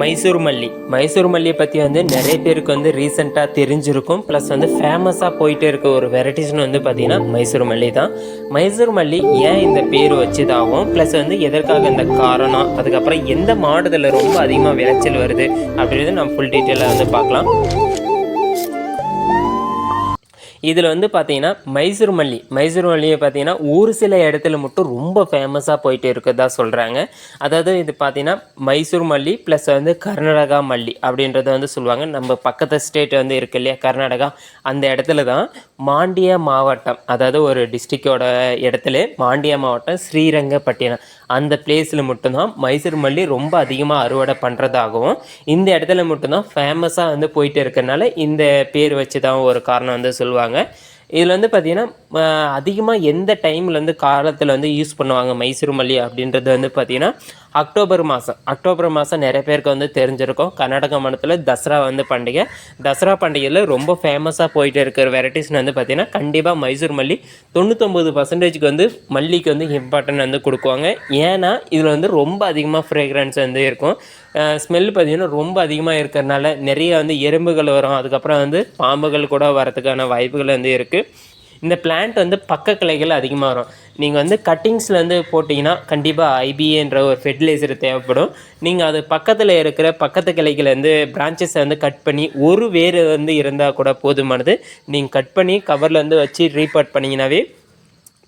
மைசூர் மல்லி. மைசூர் மல்லியை பற்றி வந்து நிறைய பேருக்கு வந்து ரீசெண்டாக தெரிஞ்சிருக்கும். ப்ளஸ் வந்து ஃபேமஸாக போயிட்டு இருக்க ஒரு வெரைட்டிஸ்னு வந்து பார்த்திங்கன்னா மைசூர் மல்லி தான். மைசூர் மல்லி ஏன் இந்த பேர் வச்சுதாகும்? ப்ளஸ் வந்து எதற்காக இந்த காரணம்? அதுக்கப்புறம் எந்த மாடுதலில் ரொம்ப அதிகமாக விளைச்சல் வருது? அப்படின்றது நம்ம ஃபுல் டீட்டெயிலாக வந்து பார்க்கலாம். இதில் வந்து பார்த்தீங்கன்னா மைசூர் மல்லி. மைசூர் மல்லியை பார்த்தீங்கன்னா ஒரு சில இடத்துல மட்டும் ரொம்ப ஃபேமஸாக போயிட்டு இருக்கிறதா சொல்கிறாங்க அதாவது இது பார்த்தீங்கன்னா மைசூர் மல்லி ப்ளஸ் வந்து கர்நாடகா மல்லி அப்படின்றத வந்து சொல்லுவாங்க. நம்ம பக்கத்து ஸ்டேட் வந்து இருக்கு இல்லையா கர்நாடகா. அந்த இடத்துல தான் மாண்டிய மாவட்டம் அதாவது ஒரு டிஸ்ட்ரிக்டோட இடத்துல மாண்டிய மாவட்டம் ஸ்ரீரங்கப்பட்டினம். அந்த பிளேஸில் மட்டும்தான் மைசூர் மல்லி ரொம்ப அதிகமாக அறுவடை பண்ணுறதாகவும் இந்த இடத்துல மட்டும்தான் ஃபேமஸாக வந்து போயிட்டு இருக்கிறனால இந்த பேர் வச்சு தான் ஒரு காரணம் வந்து சொல்லுவாங்க. இதில் வந்து பார்த்திங்கன்னா அதிகமாக எந்த டைமில் வந்து காலத்தில் வந்து யூஸ் பண்ணுவாங்க மைசூர் மல்லி அப்படின்றது வந்து பார்த்திங்கன்னா அக்டோபர் மாதம் அக்டோபர் மாதம் நிறைய பேருக்கு வந்து தெரிஞ்சிருக்கும். கர்நாடக மாநிலத்தில் தசரா வந்து பண்டிகை. தசரா பண்டிகையில் ரொம்ப ஃபேமஸாக போயிட்டு இருக்கிற வெரைட்டிஸ்னு வந்து பார்த்திங்கன்னா கண்டிப்பாக மைசூர் மல்லி. தொண்ணூத்தொம்பது பர்சன்டேஜ்க்கு வந்து மல்லிக்கு வந்து இம்பார்ட்டன்ட் வந்து கொடுக்குவாங்க. ஏன்னா இதில் வந்து ரொம்ப அதிகமாக ஃப்ரேக்ரன்ஸ் வந்து இருக்கும். ஸ்மெல் பார்த்திங்கன்னா ரொம்ப அதிகமாக இருக்கிறனால நிறைய வந்து எறும்புகள் வரும். அதுக்கப்புறம் வந்து பாம்புகள் கூட வரதுக்கான வாய்ப்புகள் வந்து இருக்குது இந்த பிளான்ட் வந்து பக்க கிளைகள் அதிகமாக வரும். நீங்கள் வந்து கட்டிங்ஸில் வந்து போட்டிங்கன்னா கண்டிப்பாக ஐபிஏன்ற ஒரு ஃபெர்டிலைசர் தேவைப்படும். நீங்கள் அது பக்கத்தில் இருக்கிற பக்கத்து கிளைகளை வந்து பிரான்ச்சஸை வந்து கட் பண்ணி ஒரு வேர் வந்து இருந்தால் கூட போதுமானது. நீங்கள் கட் பண்ணி கவரில் வந்து வச்சு ரீபார்ட் பண்ணிங்கனாவே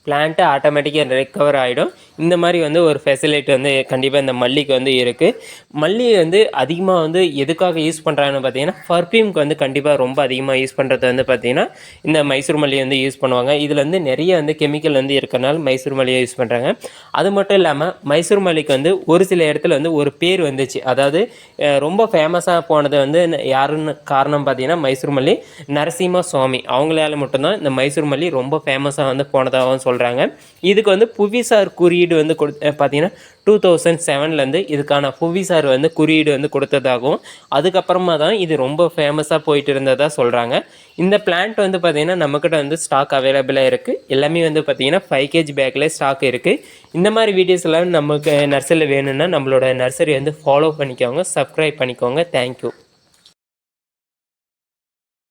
பிளான்ட்டு ஆட்டோமேட்டிக்காக ரெக்கவர் ஆகிடும் இந்த மாதிரி வந்து ஒரு ஃபெசிலிட்டி வந்து கண்டிப்பாக இந்த மல்லிக்கு வந்து இருக்குது மல்லி வந்து அதிகமாக வந்து எதுக்காக யூஸ் பண்ணுறாங்கன்னு பார்த்தீங்கன்னா பர்ஃப்யூம்க்கு வந்து கண்டிப்பாக ரொம்ப அதிகமாக யூஸ் பண்ணுறது வந்து பார்த்திங்கன்னா இந்த மைசூர் மல்லி வந்து யூஸ் பண்ணுவாங்க. இதில் வந்து நிறைய வந்து கெமிக்கல் வந்து இருக்கனால மைசூர் மல்லியை யூஸ் பண்ணுறாங்க அது மட்டும் இல்லாமல் மைசூர் மல்லிக்கு வந்து ஒரு சில இடத்துல வந்து ஒரு பேர் வந்துச்சு. அதாவது ரொம்ப ஃபேமஸாக போனது வந்து யாருன்னு காரணம் பார்த்தீங்கன்னா மைசூர் மல்லி நரசிம்ம சுவாமி. அவங்களால மட்டும்தான் இந்த மைசூர் மல்லி ரொம்ப ஃபேமஸாக வந்து போனதாகவும் சொல்கிறாங்க இதுக்கு வந்து புவிசார் குறியீடு வந்து கொடு பார்த்தீங்கன்னா டூ தௌசண்ட் செவன்லேருந்து இதுக்கான புவிசார் வந்து குறியீடு வந்து கொடுத்ததாகவும் அதுக்கப்புறமா தான் இது ரொம்ப ஃபேமஸாக போயிட்டு இருந்ததாக சொல்கிறாங்க இந்த பிளான்ட் வந்து பார்த்திங்கன்னா நம்மக்கிட்ட வந்து ஸ்டாக் அவைலபிளாக இருக்குது எல்லாமே வந்து பார்த்திங்கன்னா ஃபைவ் கேஜி பேக்கில் ஸ்டாக் இருக்குது இந்த மாதிரி வீடியோஸ் எல்லாம் நமக்கு நர்சரியில் வேணும்னா நம்மளோட நர்சரி வந்து ஃபாலோ பண்ணிக்கோங்க சப்ஸ்கிரைப் பண்ணிக்கோங்க. தேங்க்யூ